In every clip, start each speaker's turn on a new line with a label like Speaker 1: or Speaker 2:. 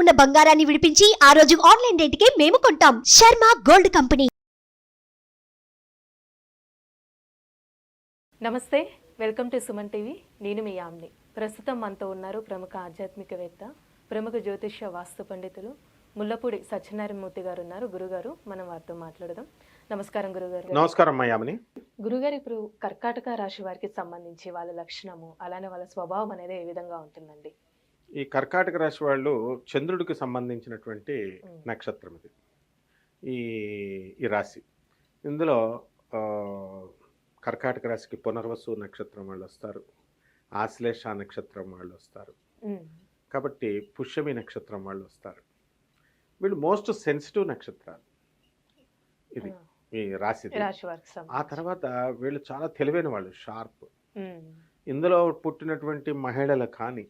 Speaker 1: ఉన్న బంగారాన్ని విడిపించి ఆ రోజు ఆన్లైన్ రేటుకే మేము కొంటాం. Sharma gold company.
Speaker 2: నమస్తే వెల్కమ్ టు సుమన్ టీవీ. నేను మీ యామ్ని. ప్రస్తుతం మనతో ఉన్నారు ప్రముఖ ఆధ్యాత్మికవేత్త ప్రముఖ జ్యోతిష్య వాస్తు పండితులు ముల్లపూడి సత్యనారాయణమూర్తి గారు ఉన్నారు. గురుగారు మనం వారితో మాట్లాడదాం. నమస్కారం గురుగారు.
Speaker 3: నమస్కారం
Speaker 2: గురుగారు ఇప్పుడు కర్కాటక రాశి వారికి సంబంధించి వాళ్ళ లక్షణము అలానే వాళ్ళ స్వభావం అనేది ఏ విధంగా ఉంటుందండి?
Speaker 3: ఈ కర్కాటక రాశి వాళ్ళు చంద్రుడికి సంబంధించినటువంటి. నక్షత్రం ఇది. ఈ ఈ రాశి. ఇందులో కర్కాటక రాశికి పునర్వసు నక్షత్రం వాళ్ళు వస్తారు. ఆశ్లేష నక్షత్రం వాళ్ళు వస్తారు. కాబట్టి పుష్యమి నక్షత్రం వాళ్ళు వస్తారు. వీళ్ళు మోస్ట్ సెన్సిటివ్ నక్షత్రాలు. ఇది ఈ రాశి ఆ తర్వాత వీళ్ళు చాలా తెలివైన వాళ్ళు షార్ప్. ఇందులో పుట్టినటువంటి మహిళలు కానీ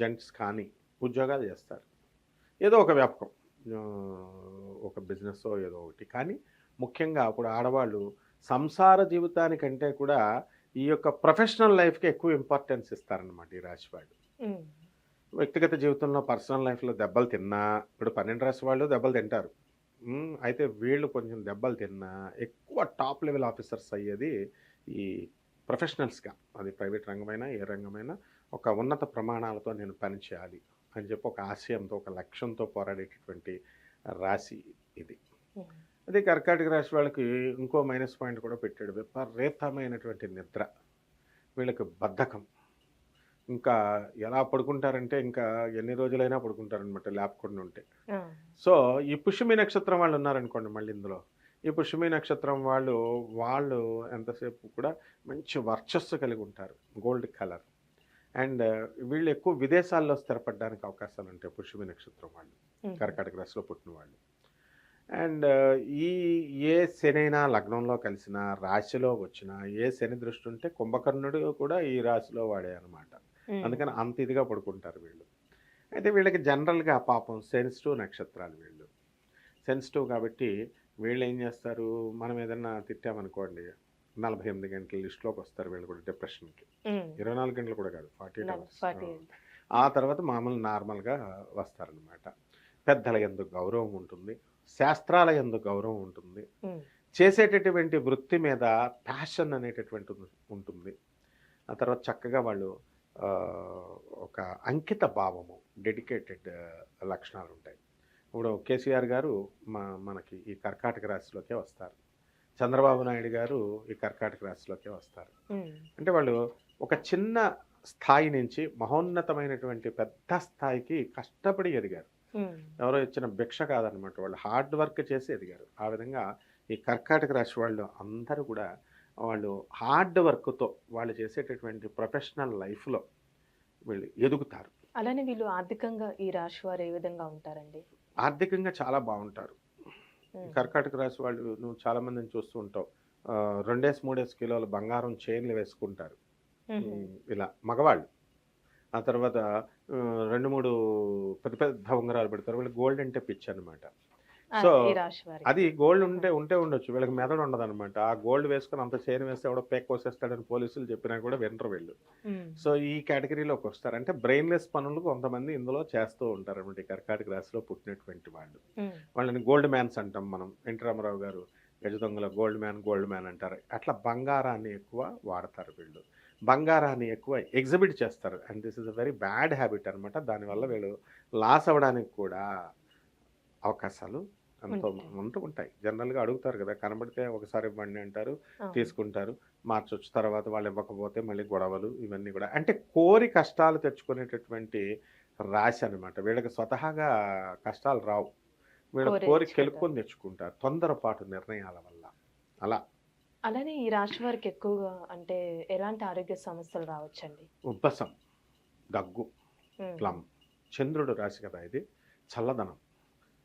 Speaker 3: జెంట్స్ కానీ ఉద్యోగాలు చేస్తారు. ఏదో ఒక వ్యాపకం. ఒక బిజినెస్ ఏదో ఒకటి. కానీ ముఖ్యంగా అప్పుడు ఆడవాళ్ళు సంసార జీవితానికంటే కూడా ఈ యొక్క ప్రొఫెషనల్ లైఫ్కి ఎక్కువ ఇంపార్టెన్స్ ఇస్తారనమాట ఈ రాశి వాళ్ళు వ్యక్తిగత జీవితంలో పర్సనల్ లైఫ్లో దెబ్బలు తిన్నా ఇప్పుడు పన్నెండు రాశి వాళ్ళు దెబ్బలు తింటారు. అయితే వీళ్ళు కొంచెం దెబ్బలు తిన్నా ఎక్కువ టాప్ లెవెల్ ఆఫీసర్స్ అయ్యేది ఈ ప్రొఫెషనల్స్గా అది ప్రైవేట్ రంగమైనా ఏ రంగమైనా ఒక ఉన్నత ప్రమాణాలతో నేను పని చేయాలి అని చెప్పి ఒక ఆశయంతో ఒక లక్ష్యంతో పోరాడేటటువంటి రాశి ఇది. అదే కర్కాటక రాశి వాళ్ళకి ఇంకో మైనస్ పాయింట్ కూడా పెట్టాడు. విపరీతమైనటువంటి నిద్ర వీళ్ళకి బద్ధకం. ఇంకా ఎలా పడుకుంటారంటే ఇంకా ఎన్ని రోజులైనా పడుకుంటారనమాట లేపకుండా ఉంటే సో ఈ పుష్యమి నక్షత్రం వాళ్ళు ఉన్నారనుకోండి మళ్ళీ ఇందులో ఈ పుష్యమి నక్షత్రం వాళ్ళు వాళ్ళు ఎంతసేపు కూడా మంచి వర్చస్సు కలిగి ఉంటారు గోల్డ్ కలర్. అండ్ వీళ్ళు ఎక్కువ విదేశాల్లో స్థిరపడడానికి అవకాశాలు ఉంటాయి పుష్యమి నక్షత్రం వాళ్ళు కర్కాటక రాశిలో పుట్టిన వాళ్ళు. అండ్ ఈ ఏ శనైనా లగ్నంలో కలిసిన రాశిలో వచ్చిన ఏ శని దృష్టి ఉంటే కుంభకర్ణుడు కూడా ఈ రాశిలో వాడే అనమాట అందుకని అంత ఇదిగా పడుకుంటారు వీళ్ళు. అయితే వీళ్ళకి జనరల్గా పాపం సెన్సిటివ్ నక్షత్రాలు వీళ్ళు. సెన్సిటివ్ కాబట్టి వీళ్ళు ఏం చేస్తారు? మనం ఏదన్నా తిట్టామనుకోండి నలభై ఎనిమిది గంటల లిస్టులోకి వస్తారు వీళ్ళు కూడా డిప్రెషన్కి. ఇరవై నాలుగు గంటలు కూడా కాదు ఫార్టీ ఎయిట్ అవర్స్. ఆ. తర్వాత మామూలు నార్మల్గా వస్తారనమాట పెద్దల ఎందు గౌరవం ఉంటుంది శాస్త్రాల ఎందు గౌరవం ఉంటుంది చేసేటటువంటి వృత్తి మీద ప్యాషన్ అనేటటువంటి ఉంటుంది. ఆ తర్వాత చక్కగా వాళ్ళు ఒక అంకిత భావము డెడికేటెడ్ లక్షణాలు ఉంటాయి ఇప్పుడు కేసీఆర్ గారు మా మనకి ఈ కర్కాటక రాశిలోకే వస్తారు. చంద్రబాబు నాయుడు గారు ఈ కర్కాటక రాశిలోకే వస్తారు. అంటే వాళ్ళు ఒక చిన్న స్థాయి నుంచి మహోన్నతమైనటువంటి పెద్ద స్థాయికి కష్టపడి ఎదిగారు. ఎవరో ఇచ్చిన భిక్ష కాదనమాట వాళ్ళు హార్డ్ వర్క్ చేసి ఎదిగారు. ఆ విధంగా ఈ కర్కాటక రాశి వాళ్ళు అందరూ కూడా వాళ్ళు హార్డ్ వర్క్తో వాళ్ళు చేసేటటువంటి ప్రొఫెషనల్ లైఫ్లో వీళ్ళు ఎదుగుతారు.
Speaker 2: అలానే వీళ్ళు ఆర్థికంగా ఈ రాశి వారు ఏ విధంగా ఉంటారండి?
Speaker 3: ఆర్థికంగా చాలా బాగుంటారు. కర్కాటక రాశి వాళ్ళు నువ్వు చాలా మందిని చూస్తూ ఉంటావు. రెండేసి మూడేసి కిలోల బంగారం చైన్లు వేసుకుంటారు. ఇలా మగవాళ్ళు. ఆ తర్వాత రెండు మూడు పెద్ద పెద్ద ఉంగరాలు పెడతారు. వీళ్ళు గోల్డ్ అంటే పిచ్చి అనమాట సో, అది గోల్డ్ ఉంటే ఉంటే ఉండొచ్చు. వీళ్ళకి మెదడు ఉండదు అనమాట ఆ గోల్డ్ వేసుకొని అంత చైన్ వేస్తే ఎవడో పేక్ కోసేస్తాడని పోలీసులు చెప్పినా కూడా వినరు వీళ్ళు. సో ఈ కేటగిరీలోకి వస్తారు. అంటే బ్రెయిన్లెస్ పనులు కొంతమంది ఇందులో చేస్తూ ఉంటారు అనమాట కర్కాటక రాశిలో పుట్టినటువంటి వాళ్ళు. వాళ్ళని గోల్డ్ మ్యాన్స్ అంటాం మనం. ఎన్టీ రామారావు గారు గజ దొంగల గోల్డ్ మ్యాన్ గోల్డ్ మ్యాన్ అంటారు. అట్లా బంగారాన్ని ఎక్కువ వాడతారు వీళ్ళు. బంగారాన్ని ఎక్కువ ఎగ్జిబిట్ చేస్తారు. And this is a very bad habit అనమాట దానివల్ల వీళ్ళు లాస్ అవ్వడానికి కూడా అవకాశాలు ఎంతో. ఉంటూ ఉంటాయి జనరల్గా అడుగుతారు కదా కనబడితే ఒకసారి ఇవ్వండి అంటారు. తీసుకుంటారు. మార్చొచ్చు తర్వాత వాళ్ళు ఇవ్వకపోతే మళ్ళీ గొడవలు ఇవన్నీ కూడా. అంటే కోరి కష్టాలు తెచ్చుకునేటటువంటి రాశి అనమాట వీళ్ళకి స్వతహాగా కష్టాలు రావు. వీళ్ళ
Speaker 2: కోరి.
Speaker 3: కెలుక్కొని తెచ్చుకుంటారు. తొందరపాటు నిర్ణయాల వల్ల. అలా.
Speaker 2: అలానే ఈ రాశి వారికి ఎక్కువగా అంటే ఎలాంటి ఆరోగ్య సమస్యలు రావచ్చండి?
Speaker 3: ఉబ్బసం దగ్గు ప్లమ్. చంద్రుడు రాశి కదా ఇది చల్లదనం.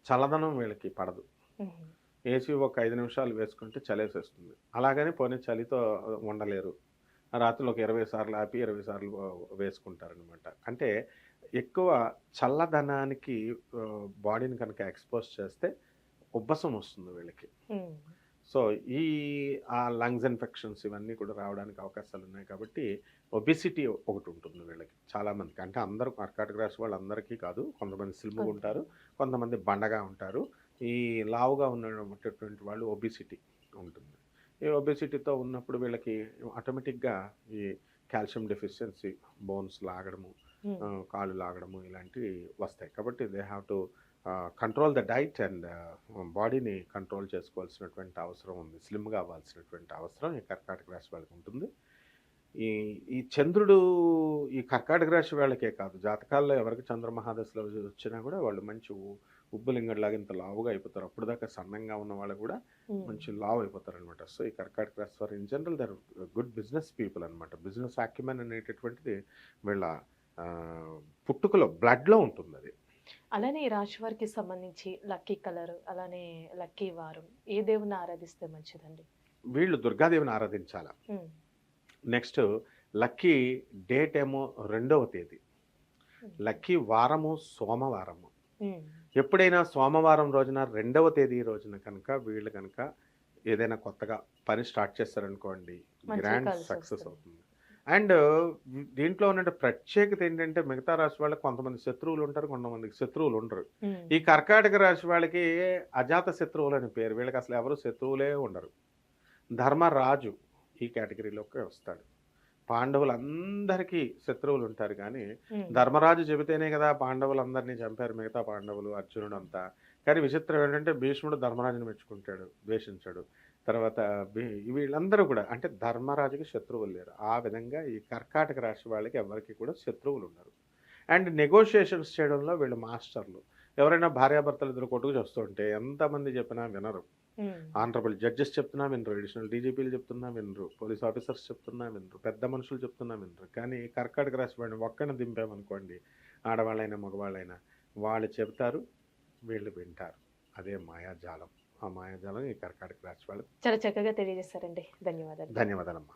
Speaker 3: చల్లదనం వీళ్ళకి పడదు. ఏసీ ఒక ఐదు నిమిషాలు వేసుకుంటే చలేసేస్తుంది. అలాగని పోనీ చలితో ఉండలేరు రాత్రులు ఒక ఇరవై సార్లు ఆపి ఇరవై సార్లు వేసుకుంటారనమాట అంటే ఎక్కువ చల్లదనానికి బాడీని కనుక ఎక్స్పోజ్ చేస్తే ఉబ్బసం వస్తుంది వీళ్ళకి. సో ఈ ఆ లంగ్స్ ఇన్ఫెక్షన్స్ ఇవన్నీ కూడా రావడానికి అవకాశాలు ఉన్నాయి కాబట్టి ఒబిసిటీ ఒకటి ఉంటుంది వీళ్ళకి చాలామందికి. అంటే అందరూ కర్కాటక రాశి వాళ్ళందరికీ కాదు కొంతమంది స్లిమ్గా. ఉంటారు కొంతమంది బండగా ఉంటారు. ఈ లావుగా ఉన్నటువంటి వాళ్ళు ఒబిసిటీ ఉంటుంది. ఈ ఒబిసిటీతో ఉన్నప్పుడు వీళ్ళకి ఆటోమేటిక్గా ఈ కాల్షియం డెఫిషియన్సీ బోన్స్ లాగడము కాళ్ళు లాగడము ఇలాంటివి వస్తాయి. కాబట్టి they have to control the diet and బాడీని కంట్రోల్ చేసుకోవాల్సినటువంటి అవసరం ఉంది. స్లిమ్గా అవ్వాల్సినటువంటి అవసరం ఈ కర్కాటక రాశి వాళ్ళకి ఉంటుంది. ఈ ఈ చంద్రుడు ఈ కర్కాటక రాశి వాళ్ళకే కాదు. జాతకాల్లో ఎవరికి చంద్రమహాదశలో వచ్చినా కూడా వాళ్ళు మంచి ఉబ్బులింగడ్లాగా ఇంత లావుగా అయిపోతారు. అప్పుడు దాకా సన్నంగా ఉన్న వాళ్ళు కూడా మంచి లావ్ అయిపోతారు అనమాట సో ఈ కర్కాటక రాశి వారు in general they're good business people అనమాట బిజినెస్ ఆక్యుమెన్ అనేటటువంటిది వీళ్ళ పుట్టుకలో బ్లడ్లో ఉంటుంది అది
Speaker 2: అలానే ఈ రాశి వారికి సంబంధించి లక్కీ కలర్ అలానే లక్కీ వారం. ఏ దేవుని ఆరాధిస్తే మంచిదండి?
Speaker 3: వీళ్ళు దుర్గాదేవిని ఆరాధించాల? నెక్స్ట్ లక్కీ డేట్ ఏమో రెండవ తేదీ. లక్కీ వారము సోమవారము. ఎప్పుడైనా సోమవారం రోజున రెండవ తేదీ రోజున కనుక వీళ్ళు కనుక ఏదైనా కొత్తగా పని స్టార్ట్ చేస్తారనుకోండి గ్రాండ్ సక్సెస్. అవుతుంది. అండ్ దీంట్లో ఉన్న ప్రత్యేకత ఏంటంటే మిగతా రాశి వాళ్ళకి కొంతమంది శత్రువులు ఉంటారు కొంతమందికి శత్రువులు ఉండరు. ఈ కర్కాటక రాశి వాళ్ళకి అజాత శత్రువులు అని పేరు. వీళ్ళకి అసలు ఎవరు శత్రువులే ఉండరు. ధర్మరాజు ఈ కేటగిరీలోకి వస్తాడు. పాండవులందరికీ శత్రువులు ఉంటారు కానీ ధర్మరాజు చెబితేనే కదా పాండవులందరినీ చంపారు మిగతా పాండవులు అర్జునుడు అంతా. కానీ విచిత్రం ఏంటంటే భీష్ముడు ధర్మరాజుని మెచ్చుకుంటాడు ద్వేషించాడు. తర్వాత వీళ్ళందరూ కూడా అంటే ధర్మరాజుకి శత్రువులు లేరు. ఆ విధంగా ఈ కర్కాటక రాశి వాళ్ళకి ఎవరికి కూడా శత్రువులు ఉన్నారు అండ్ నెగోషియేషన్స్ చేయడంలో వీళ్ళు మాస్టర్లు. ఎవరైనా భార్యాభర్తలు ఇద్దరు కొట్టుకు చేస్తుంటే ఎంతమంది చెప్పినా వినరు. ఆనరబుల్ జడ్జెస్ చెప్తున్నా వినరు అడిషనల్ డీజీపీలు చెప్తున్నా వినరు పోలీస్ ఆఫీసర్స్ చెప్తున్నా వినరు పెద్ద మనుషులు చెప్తున్నా వినరు. కానీ కర్కాటక రాశి వాడిని ఒక్కని దింపామనుకోండి ఆడవాళ్ళైనా మగవాళ్ళైనా వాళ్ళు చెప్తారు వీళ్ళు వింటారు. అదే మాయాజాలం. ఆ మాయాజాలం ఈ కర్కాటక రాశి వాళ్ళు
Speaker 2: చాలా చక్కగా తెలియజేస్తారండి. ధన్యవాదాలు.
Speaker 3: ధన్యవాదాలమ్మా.